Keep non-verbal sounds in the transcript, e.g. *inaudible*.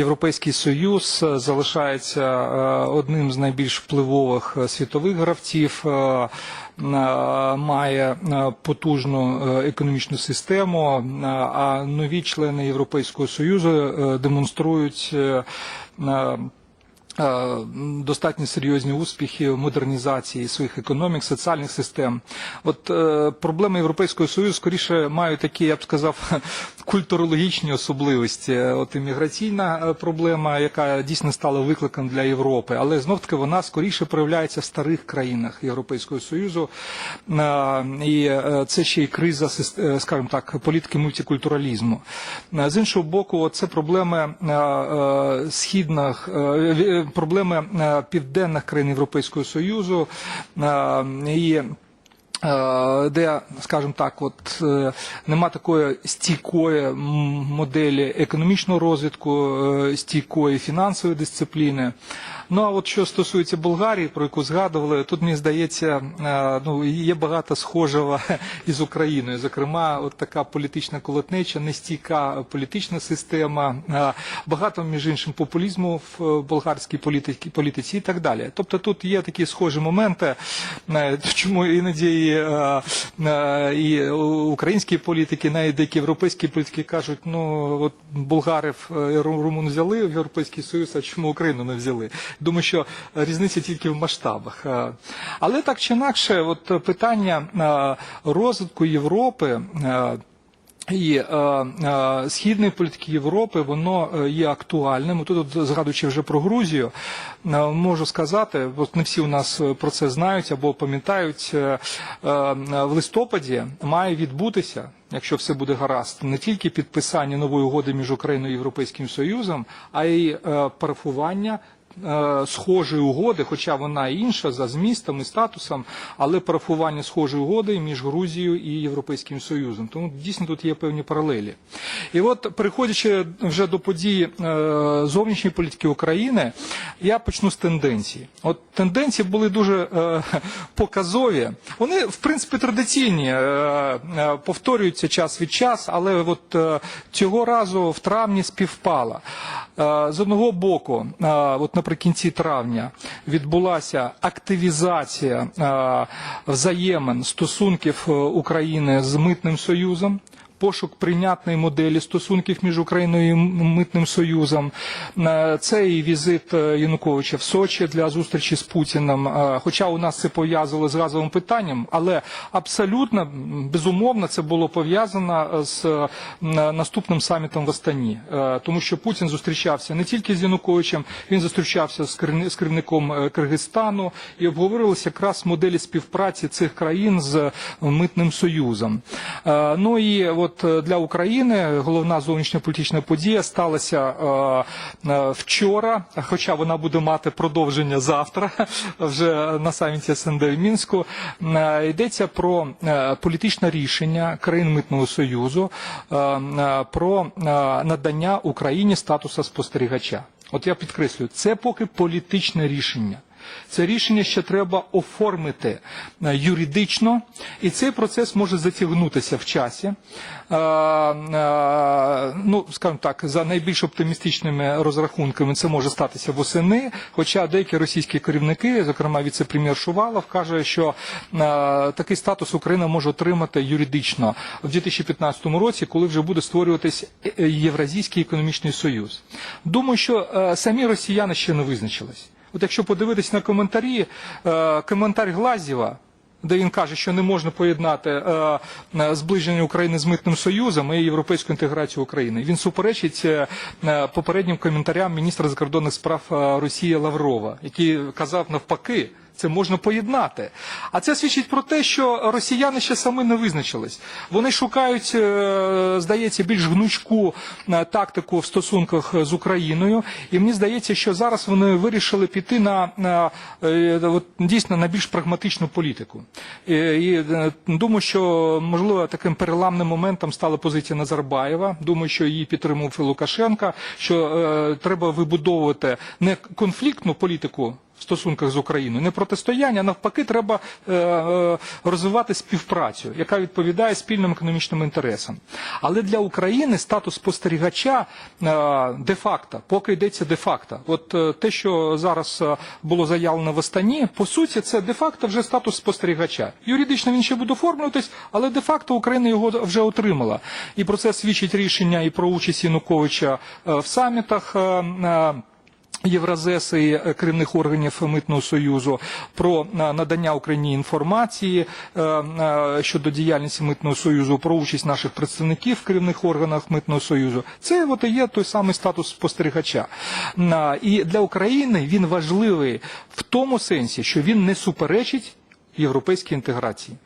Європейський союз е, залишається е, одним з найбільш впливових е, світових гравців, має потужну економічну систему, а нові члени Європейського союзу демонструють. достатньо серйозні успіхи в модернізації своїх економік, соціальних систем. От проблеми Європейського Союзу скоріше мають такі, я б сказав, *laughs* культурологічні особливості. От імміграційна е, проблема, яка дійсно стала викликом для Європи, але знов таки вона скоріше проявляється в старих країнах Європейського Союзу. Е, І е, це ще й криза, скажімо так, політики мультикультуралізму. З іншого боку, це проблеми східних, проблеми південних країн Європейського Союзу. І де, скажімо так, от е, нема такої стійкої моделі економічного розвитку, е, стійкої фінансової дисципліни. Ну а от що стосується Болгарії, про яку згадували, тут мені здається, е, ну є багато схожого *laughs* із Україною. Зокрема, от така політична колотнеча, нестійка політична система, е, багато між іншим популізму в е, болгарській політиці, політиці і так далі. Тобто тут є такі схожі моменти, е, чому іноді і, е, е, і українські політики, навіть деякі європейські політики кажуть, ну от болгарів е, румун взяли в Європейський Союз, а чому Україну не взяли? Думаю, що різниця тільки в масштабах. Але так чи інакше, от питання розвитку Європи. І е, е, східної політики Європи воно е, є актуальним. Тут, от, згадуючи вже про Грузію, е, можу сказати, от не всі у нас е, про це знають або пам'ятають. е, е, В листопаді має відбутися. Якщо все буде гаразд, не тільки підписання нової угоди між Україною і Європейським Союзом, а й е, парафування схожої угоди, хоча вона інша за змістом і статусом, але парафування схожої угоди між Грузією і Європейським Союзом. Тому дійсно тут є певні паралелі. І от, переходячи вже до подій е, зовнішньої політики України, я почну з тенденцій. От тенденції були дуже е, показові. Вони, в принципі, традиційні, е, е, повторюються час від часу, але от е, цього разу в травні співпала. Е, З одного боку, е, от наприкінці травня відбулася активізація е, взаємин стосунків е, України з митним союзом. Пошук прийнятної моделі стосунків між Україною і митним союзом. Е, Це і візит е, Януковича в Сочі для зустрічі з Путіним. Е, Хоча у нас це пов'язувало з газовим питанням, але абсолютно безумовно це було пов'язано з наступним самітом в Астані, тому що Путін зустрічався не тільки з Януковичем, він зустрічався з керівни- керівником Киргизстану і обговорилися якраз моделі співпраці цих країн з митним союзом. Ну і от е, для України головна зовнішньополітична подія сталася е, е, вчора, хоча вона буде мати продовження завтра, *laughs* вже на саміті СНД в Мінську. Йдеться про політичне рішення країн митного союзу про надання Україні статусу спостерігача. От я підкреслюю, це поки політичне рішення. Це рішення ще треба оформити е, юридично, і цей процес може затягнутися в часі. Е, е, Ну, скажімо так, за найбільш оптимістичними розрахунками це може статися восени. Хоча деякі російські керівники, зокрема віце-прем'єр Шувалов, каже, що такий статус Україна може отримати юридично в 2015 році, коли вже буде створюватись Євразійський економічний союз. Думаю, що самі росіяни ще не визначились. От якщо подивитись на коментарі, е, коментар Глазєва, де він каже, що не можна поєднати е, е, зближення України з митним союзом і європейську інтеграцію України. Він суперечить е, е, попереднім коментарям міністра закордонних справ Росії Лаврова, який казав навпаки. Це можна поєднати. А це свідчить про те, що росіяни ще самі не визначились. Вони шукають, е, здається, більш гнучку е, тактику в стосунках з Україною. І мені здається, що зараз вони вирішили піти на, на е, дійсно на більш прагматичну політику. І, і думаю, що можливо таким переламним моментом стала позиція Назарбаєва. Думаю, що її підтримував і Лукашенка, що е, треба вибудовувати не конфліктну політику в стосунках з Україною, не протистояння, а навпаки, треба е, е, розвивати співпрацю, яка відповідає спільним економічним інтересам. Але для України статус спостерігача е, де-факто, поки йдеться де-факто. От те, що зараз було заявлено в Астані, по суті, це де-факто вже статус спостерігача. Юридично він ще буде оформлюватись, але де-факто Україна його вже отримала. І про це свідчить рішення і про участь Януковича в самітах. Е, е, Євразес і е, керівних органів Митного Союзу про е, надання Україні інформації е, щодо діяльності Митного Союзу, про участь наших представників в керівних органах Митного Союзу. Це от і є той самий статус спостерігача. І для України він важливий в тому сенсі, що він не суперечить європейській інтеграції.